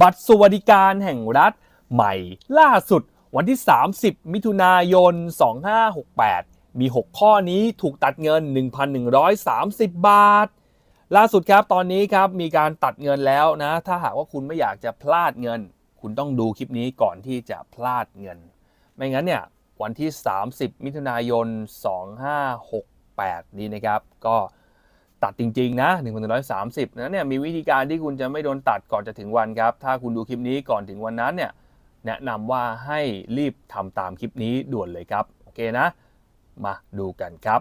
บัตรสวัสดิการแห่งรัฐใหม่ล่าสุดวันที่ 30 มิถุนายน 2568 มี 6 ข้อนี้ถูกตัดเงิน 1,130 บาท ล่าสุดครับตอนนี้ครับมีการตัดเงินแล้วนะ ถ้าหากว่าคุณไม่อยากจะพลาดเงิน คุณต้องดูคลิปนี้ก่อนที่จะพลาดเงิน ไม่งั้นเนี่ยวันที่ 30 มิถุนายน 2568 นี้นะครับ ก็ ตัดจริงๆนะ1,130นะเนี่ยมีวิธีการที่คุณจะไม่โดนตัดก่อนจะถึงวันครับ ถ้าคุณดูคลิปนี้ก่อนถึงวันนั้นเนี่ยแนะนำว่าให้รีบทำตามคลิปนี้ด่วนเลยครับโอเคนะ มาดูกันครับ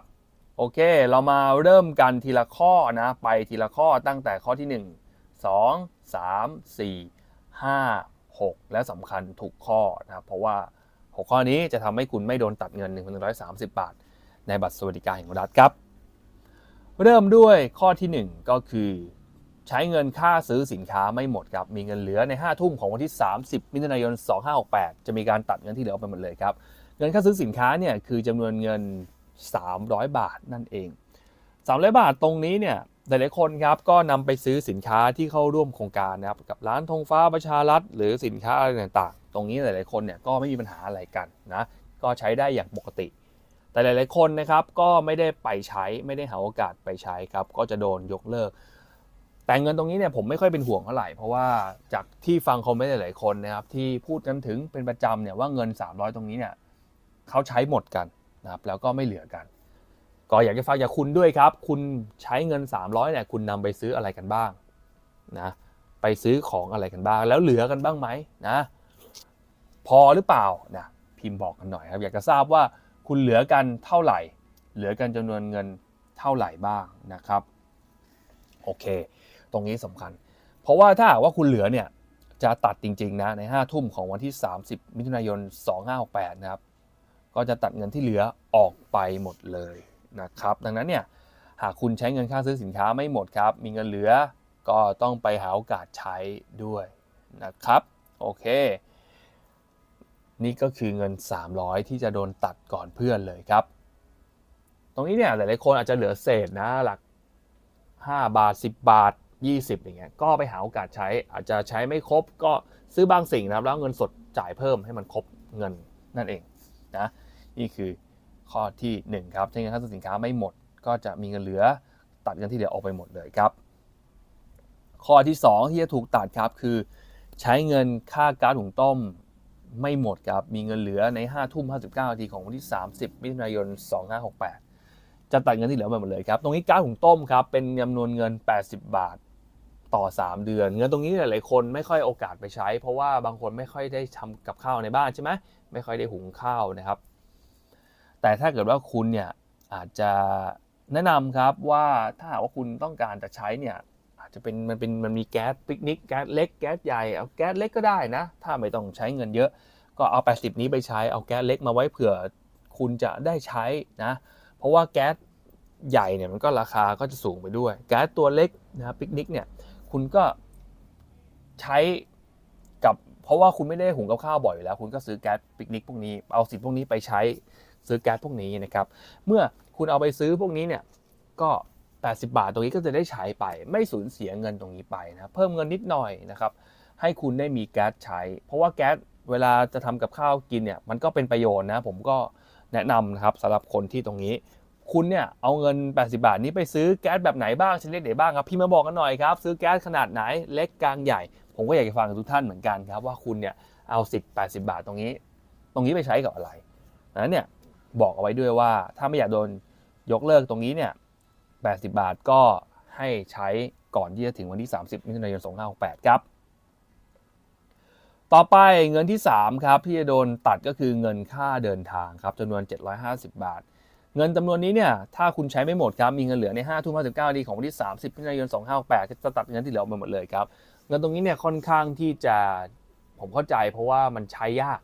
โอเค เรามาเริ่มกันทีละข้อนะ ไปทีละข้อตั้งแต่ข้อที่ 1 2 3 4 5 6 และสำคัญทุกข้อนะเพราะว่า 6 ข้อนี้จะทำให้คุณไม่โดนตัดเงิน 1,130 บาท ในบัตรสวัสดิการแห่งรัฐครับ เริ่มด้วยข้อที่ 1 ก็คือ ใช้เงินค่าซื้อสินค้าไม่หมดครับ มีเงินเหลือใน 5 ทุ่มของวันที่ 30 มิถุนายน 2568 จะมีการตัดเงินที่เหลือออกไปหมดเลยครับ เงินค่าซื้อสินค้าเนี่ยคือจำนวนเงิน 300 บาทนั่นเอง 300 บาทตรงนี้เนี่ยหลายๆคนครับก็นำไปซื้อสินค้าที่เข้าร่วมโครงการนะครับกับร้านธงฟ้าประชารัฐหรือสินค้าอะไรต่างๆ ตรงนี้หลายๆคนเนี่ยก็ไม่มีปัญหาอะไรกันนะก็ใช้ได้อย่างปกติ แต่หลาย ๆ คนนะครับก็ไม่ได้ไปใช้ไม่ได้หาโอกาสไปใช้ครับก็จะโดนยกเลิก แต่เงินตรงนี้เนี่ยผมไม่ค่อยเป็นห่วงเท่าไหร่เพราะว่าจากที่ฟังคอมเมนต์หลาย ๆ คนนะครับที่พูดกันถึงเป็นประจำเนี่ยว่าเงิน 300 ตรงนี้เนี่ยเขาใช้หมดกันนะครับแล้วก็ไม่เหลือกัน ก็อยากจะฝากจากคุณด้วยครับ คุณใช้เงิน 300เนี่ยคุณนำไปซื้ออะไรกันบ้างนะไปซื้อของอะไรกันบ้าง แล้วเหลือกันบ้างไหมนะพอหรือเปล่านะพิมพ์บอกกันหน่อยครับ อยากจะทราบว่า คุณเหลือกันเท่าไหร่ เหลือกันจำนวนเงินเท่าไหร่บ้างนะครับ โอเค ตรงนี้สำคัญ เพราะว่าถ้าหากว่าคุณเหลือเนี่ยจะตัดจริงๆนะใน 5 ทุ่มของวันที่ 30 มิถุนายน 2568 นะครับ ก็จะตัดเงินที่เหลือออกไปหมดเลยนะครับ ดังนั้นเนี่ยหากคุณใช้เงินค่าซื้อสินค้าไม่หมดครับ มีเงินเหลือก็ต้องไปหาโอกาสใช้ด้วยนะครับ โอเค นี่ก็คือเงิน 300 ที่จะโดนตัดก่อนเพื่อนเลยครับ ตรงนี้เนี่ยหลายๆคนอาจจะเหลือเศษนะหลัก 5 บาท 10 บาท 20อย่างเงี้ยก็ไปหาโอกาสใช้อาจจะใช้ไม่ครบก็ซื้อบางสิ่งนะครับแล้วเงินสดจ่ายเพิ่มให้มันครบเงินนั่นเองนะนี่คือข้อทีหนึ่1 ครับใช้เงินค่าสินค้าไม่หมด ก็จะมีเงินเหลือตัดเงินที่เหลือออกไปหมดเลยครับ ข้อที่ 2 ที่จะถูกตัดครับคือ ใช้เงินค่าก๊าซหุงต้ม ไม่หมดครับ มีเงินเหลือใน 5 ทุ่ม 59นาทีของวันที่ 30 มิถุนายน 2568 จะตัดเงินที่เหลือไปหมดเลยครับ ตรงนี้ก๊าซหุงต้มครับ เป็นจำนวนเงิน 80 บาทต่อ 3 เดือน เงินตรงนี้หลาย ๆ คนไม่ค่อยโอกาสไปใช้ เพราะว่าบางคนไม่ค่อยได้ทำกับข้าวในบ้านใช่ไหมไม่ค่อยได้หุงข้าวนะครับ แต่ถ้าเกิดว่าคุณเนี่ยอาจจะแนะนำครับว่าถ้าหากว่าคุณต้องการจะใช้เนี่ย จะเป็นมันเป็นมันมีแก๊สปิกนิกแก๊สเล็กแก๊สใหญ่เอาแก๊สเล็กก็ได้นะ ถ้าไม่ต้องใช้เงินเยอะ ก็เอา 80 นี้ไปใช้เอาแก๊สเล็กมาไว้เผื่อคุณจะได้ใช้นะ เพราะว่าแก๊สใหญ่เนี่ยมันก็ราคาก็จะสูงไปด้วย แก๊สตัวเล็กนะปิกนิกเนี่ยคุณก็ใช้กับเพราะว่าคุณไม่ได้หุงกับข้าวบ่อยอยู่แล้ว คุณก็ซื้อแก๊สปิกนิกพวกนี้เอาสิทธิ์พวกนี้ไปใช้ซื้อแก๊สพวกนี้นะครับ เมื่อคุณเอาไปซื้อพวกนี้เนี่ยก็ 80 บาทตรงนี้ก็จะได้ใช้ไป ไม่สูญเสียเงินตรงนี้ไปนะเพิ่มเงินนิดหน่อยนะครับให้คุณได้มีแก๊สใช้ เพราะว่าแก๊สเวลาจะทำกับข้าวกินเนี่ยมันก็เป็นประโยชน์นะผมก็แนะนำนะครับสำหรับคนที่ตรงนี้ คุณเนี่ยเอาเงิน 80 บาทนี้ไปซื้อแก๊สแบบไหนบ้างชนิดไหนบ้างครับพี่มาบอกกันหน่อยครับซื้อแก๊สขนาดไหนเล็กกลางใหญ่ ผมก็อยากจะฟังทุกท่านเหมือนกันครับว่าคุณเนี่ยเอาสิทธิ์80 บาทตรงนี้ ตรงนี้ไปใช้กับอะไรนั้นเนี่ยบอกเอาไว้ด้วยว่าถ้าไม่อยากโดนยกเลิกตรงนี้เนี่ย 80 บาทก็ให้ใช้ก่อนที่จะถึงวันที่ 30 มิถุนายน 2568 ครับ ต่อไปเงินที่ 3 ครับ ที่จะโดนตัดก็คือเงินค่าเดินทางครับจำนวน 750 บาท เงินจำนวนนี้เนี่ย ถ้าคุณใช้ไม่หมดครับ มีเงินเหลือใน5ทุ่ม59นาทีของวันที่ 30 มิถุนายน 2568ก็จะตัดเงินที่เหลือออกไปหมดเลยครับ เงินตรงนี้เนี่ยค่อนข้างที่จะผมเข้าใจเพราะว่ามันใช้ยาก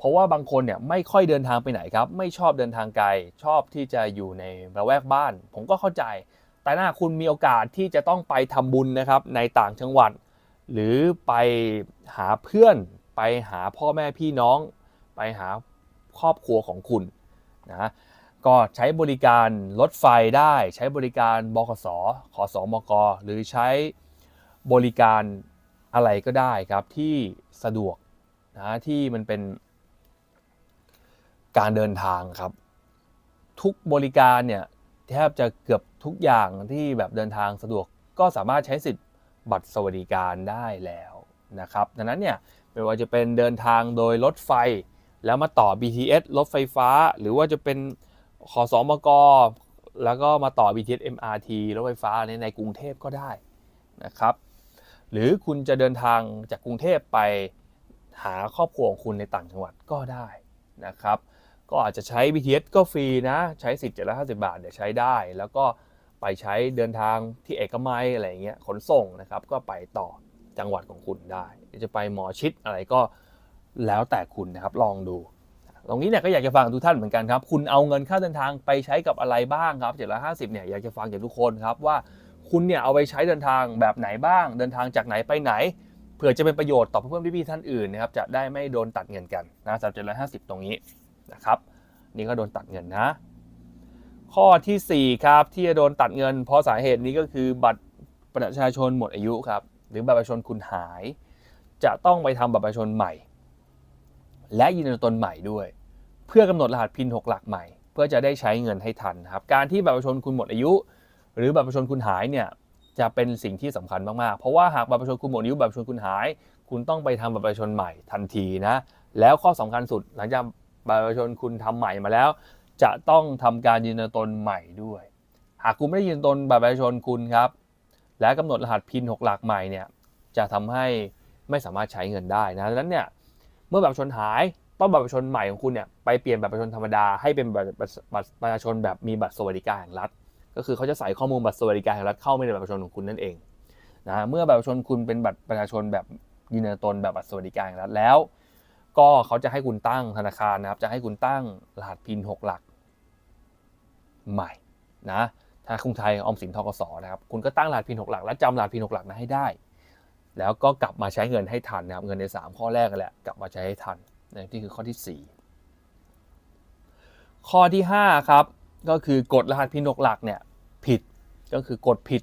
เพราะว่าบางคนเนี่ยไม่ค่อยเดินทางไปไหนครับ ไม่ชอบเดินทางไกล ชอบที่จะอยู่ในระแวกบ้าน ผมก็เข้าใจ แต่ถ้าคุณมีโอกาสที่จะต้องไปทำบุญนะครับในต่างจังหวัด หรือไปหาเพื่อน ไปหาพ่อแม่พี่น้อง ไปหาครอบครัวของคุณนะก็ใช้บริการรถไฟได้ ใช้บริการบขสขอสอมก หรือใช้บริการอะไรก็ได้ครับที่สะดวกนะที่มันเป็น การเดินทางครับ ทุกบริการเนี่ยแทบจะเกือบทุกอย่างที่แบบเดินทางสะดวกก็สามารถใช้สิทธิ์บัตรสวัสดิการได้แล้วนะครับดังนั้นเนี่ยไม่ว่าจะเป็นเดินทางโดยรถไฟ แล้วมาต่อ BTS รถไฟฟ้า หรือว่าจะเป็นขอสอมกแล้วก็มาต่อ BTS MRT รถไฟฟ้าในในกรุงเทพก็ได้นะครับ หรือคุณจะเดินทางจากกรุงเทพไปหาครอบครัวของคุณในต่างจังหวัดก็ได้นะครับ ก็อาจจะใช้ BTS ก็ฟรีนะ ใช้สิทธิ์750 บาทเดี๋ยวใช้ได้ แล้วก็ไปใช้เดินทางที่เอกมัยอะไรเงี้ยขนส่งนะครับก็ไปต่อจังหวัดของคุณได้จะไปหมอชิดอะไรก็แล้วแต่คุณนะครับลองดู ตรงนี้เนี่ยก็อยากจะฟังทุกท่านเหมือนกันครับคุณเอาเงินค่าเดินทางไปใช้กับอะไรบ้างครับ750เนี่ยอยากจะฟังจากทุกคนครับว่าคุณเนี่ยเอาไปใช้เดินทางแบบไหนบ้าง เดินทางจากไหนไปไหนเผื่อจะเป็นประโยชน์ต่อเพื่อนพี่ๆท่านอื่นนะครับจะได้ไม่โดนตัดเงินกันนะสำหรับ750ตรงนี้ นะครับ นี่ก็โดนตัดเงินนะ ข้อทีสี่ 4 ครับ ที่จะโดนตัดเงิน เพราะสาเหตุนี้ก็คือบัตรประชาชนหมดอายุครับ หรือบัตรประชาชนคุณหาย จะต้องไปทำบัตรประชาชนใหม่ และยืนยันตนใหม่ด้วย เพื่อกำหนดรหัสพิน 6 หลักใหม่ เพื่อจะได้ใช้เงินให้ทันครับ การที่บัตรประชาชนคุณหมดอายุ หรือบัตรประชาชนคุณหายเนี่ยจะเป็นสิ่งที่สำคัญมาก ๆ เพราะว่าหากบัตรประชาชนคุณหมดอายุบัตรประชาชนคุณหาย คุณต้องไปทำบัตรประชาชนใหม่ทันทีนะ แล้วข้อสำคัญสุดหลังจาก บัตรประชาชนคุณทำใหม่มาแล้ว จะต้องทำการยืนยันตนใหม่ด้วย หากคุณไม่ได้ยืนยันตนบัตรประชาชนคุณครับ และกำหนดรหัสพิน6หลักใหม่เนี่ยจะทำให้ไม่สามารถใช้เงินได้นะดังนั้นเนี่ยเมื่อบัตรประชาชนหายต้องบัตรประชาชนใหม่ของคุณเนี่ยไปเปลี่ยนบัตรประชาชนธรรมดาให้เป็นบัตรบัตรประชาชนแบบมีบัตรสวัสดิการแห่งรัฐ ก็คือเขาจะใส่ข้อมูลบัตรสวัสดิการแห่งรัฐเข้าไปในบัตรประชาชนของคุณนั่นเองนะเมื่อบัตรประชาชนคุณเป็นบัตรประชาชนแบบยืนยันตนแบบบัตรสวัสดิการแห่งรัฐแล้ว ก็เขาจะให้คุณตั้งธนาคารนะครับ จะให้คุณตั้งรหัสพิน6หลัก ใหม่นะถ้าคุณไทยออมสินทกสนะครับคุณก็ตั้งรหัสพิน6หลัก และจำรหัสพิน6หลักนั้นให้ได้ แล้วก็กลับมาใช้เงินให้ทันนะครับเงินใน 3 ข้อแรกกันแหละกลับมาใช้ให้ทันนี่คือข้อที่ 4 ข้อที่5ครับก็คือกดรหัสพิน6หลักเนี่ยผิดก็คือกดผิด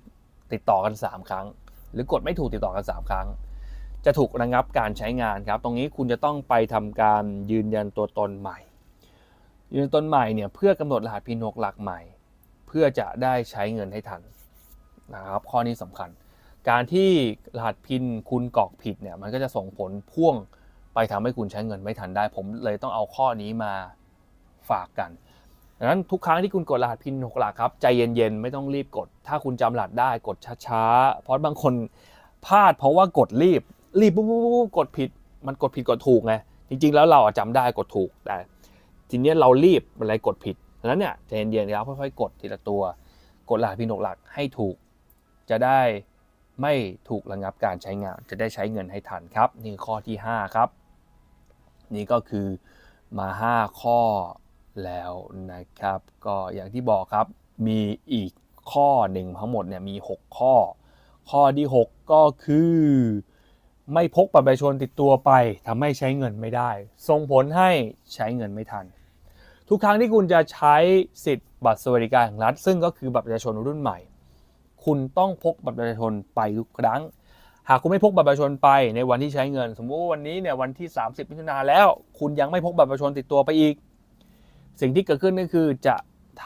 ติดต่อกัน 3 ครั้ง หรือกดไม่ถูกติดต่อกัน 3 ครั้ง จะถูกระงับการใช้งานครับ ตรงนี้คุณจะต้องไปทำการยืนยันตัวตนใหม่ ยืนยันตนใหม่เนี่ยเพื่อกำหนดรหัสพิน6หลักใหม่ เพื่อจะได้ใช้เงินให้ทันนะครับข้อนี้สำคัญ การที่รหัสพินคุณกรอกผิดเนี่ยมันก็จะส่งผลพ่วงไปทำให้คุณใช้เงินไม่ทันได้ ผมเลยต้องเอาข้อนี้มาฝากกันดังนั้นทุกครั้งที่คุณกดรหัสพิน6หลักครับใจเย็นๆไม่ต้องรีบกด ถ้าคุณจำรหัสได้กดช้าๆเพราะบางคนพลาดเพราะว่ากดรีบ รีบปุ๊บกดผิด มันกดผิดกดถูกไงจริง ๆ แล้วเราจำได้กดถูกแต่ทีนี้เรารีบอะไรกดผิดดังนั้นเนี่ยใจเย็นๆครับค่อยๆกดทีละตัว กดรหัสพิน6หลักให้ถูก จะได้ไม่ถูกระงับการใช้งาน จะได้ใช้เงินให้ทันครับนี่ข้อที่ 5 ครับ นี่ก็คือมา 5 ข้อแล้วนะครับ ก็อย่างที่บอกครับมีอีกข้อหนึ่งทั้งหมดเนี่ยมี 6 ข้อ ข้อที่ 6 ก็คือ ไม่พกบัตรประชาชนติดตัวไปทำให้ใช้เงินไม่ได้ ส่งผลให้ใช้เงินไม่ทัน ทุกครั้งที่คุณจะใช้สิทธิ์บัตรสวัสดิการแห่งรัฐ ซึ่งก็คือบัตรประชาชนรุ่นใหม่ คุณต้องพกบัตรประชาชนไปทุกครั้ง หากคุณไม่พกบัตรประชาชนไปในวันที่ใช้เงิน สมมติว่าวันนี้เนี่ยวันที่ 30มิถุนาแล้ว คุณยังไม่พกบัตรประชาชนติดตัวไปอีก สิ่งที่เกิดขึ้นก็คือจะ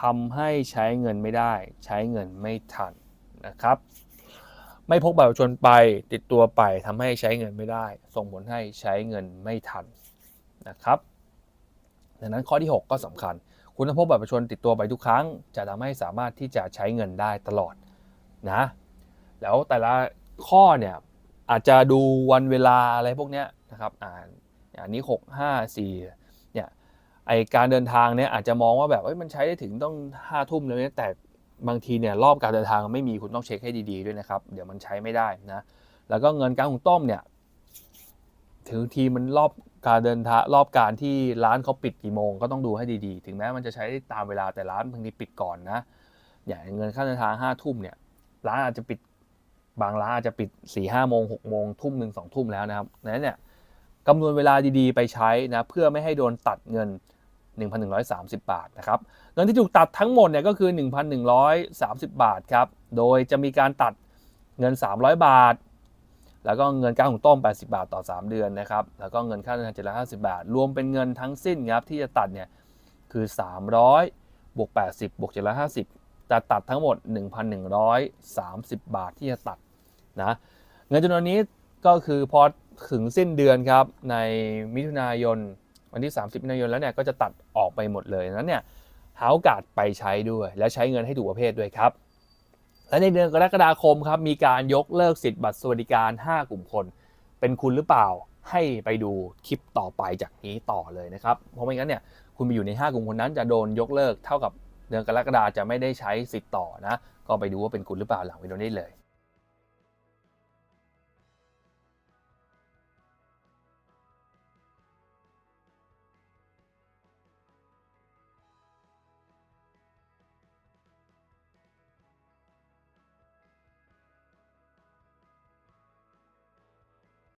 ทำให้ใช้เงินไม่ได้ ใช้เงินไม่ทันนะครับ ไม่พกบัตรประชาชนไปติดตัวไปทำให้ใช้เงินไม่ได้ ส่งผลให้ใช้เงินไม่ทันนะครับดังนั้นข้อที่ 6 ก็สำคัญ คุณต้องพกบัตรประชาชนติดตัวไปทุกครั้ง จะทำให้สามารถที่จะใช้เงินได้ตลอดนะแล้วแต่ละข้อเนี่ยอาจจะดูวันเวลาอะไรพวกเนี้ยนะครับอ่านอันนี้ 6 5 4เนี่ยไอการเดินทางเนี่ยอาจจะมองว่าแบบมันใช้ได้ถึงต้อง5ทุ่มเลยเนี่ยแต่ บางทีเนี่ยรอบการเดินทางไม่มีคุณต้องเช็คให้ดีๆด้วยนะครับ เดี๋ยวมันใช้ไม่ได้นะ แล้วก็เงินการหุงต้มเนี่ยถึงทีมันรอบการเดินทางรอบการที่ร้านเขาปิดกี่โมงก็ต้องดูให้ดีๆ ถึงแม้มันจะใช้ตามเวลาแต่ร้านบางทีปิดก่อนนะ อย่างเงินค่าเดินทางห้าทุ่มเนี่ยร้านอาจจะปิดบางร้านอาจจะปิด4ี่ห้าโมงหกโมงทุ่มหนึ่งสองทุ่มแล้วนะครับนั้นเนี่ยกำนวนเวลาดีๆ ไปใช้นะเพื่อไม่ให้โดนตัดเงิน 1,130 บาทนะครับเงินที่ถูกตัดทั้งหมดเนี่ยก็คือ 1,130 บาทครับ โดยจะมีการตัดเงิน 300 บาท แล้วก็เงินก้าหุงต้ม 80 บาทต่อ 3 เดือนนะครับ แล้วก็เงินค่าเดินทาง750 บาท รวมเป็นเงินทั้งสิ้นครับที่จะตัดเนี่ยคือ 300บวก80บวก750 จะตัดทั้งหมด 1,130 บาทที่จะตัดนะเงินจำนวนนี้ก็คือพอถึงสิ้นเดือนครับในมิถุนายน วันที่ 30มิถุนายนแล้วเนี่ยก็จะตัดออกไปหมดเลยนั้นเนี่ยหาโอกาสไปใช้ด้วย และใช้เงินให้ถูกประเภทด้วยครับ และในเดือนกรกฎาคมครับมีการยกเลิกสิทธิ์บัตรสวัสดิการ 5 กลุ่มคน เป็นคุณหรือเปล่าให้ไปดูคลิปต่อไปจากนี้ต่อเลยนะครับ เพราะไม่งั้นเนี่ยคุณไปอยู่ใน 5 กลุ่มคนนั้นจะโดนยกเลิกเท่ากับเดือนกรกฎาจะไม่ได้ใช้สิทธิ์ต่อนะ ก็ไปดูว่าเป็นคุณหรือเปล่าหลังวิดีโอนี้เลย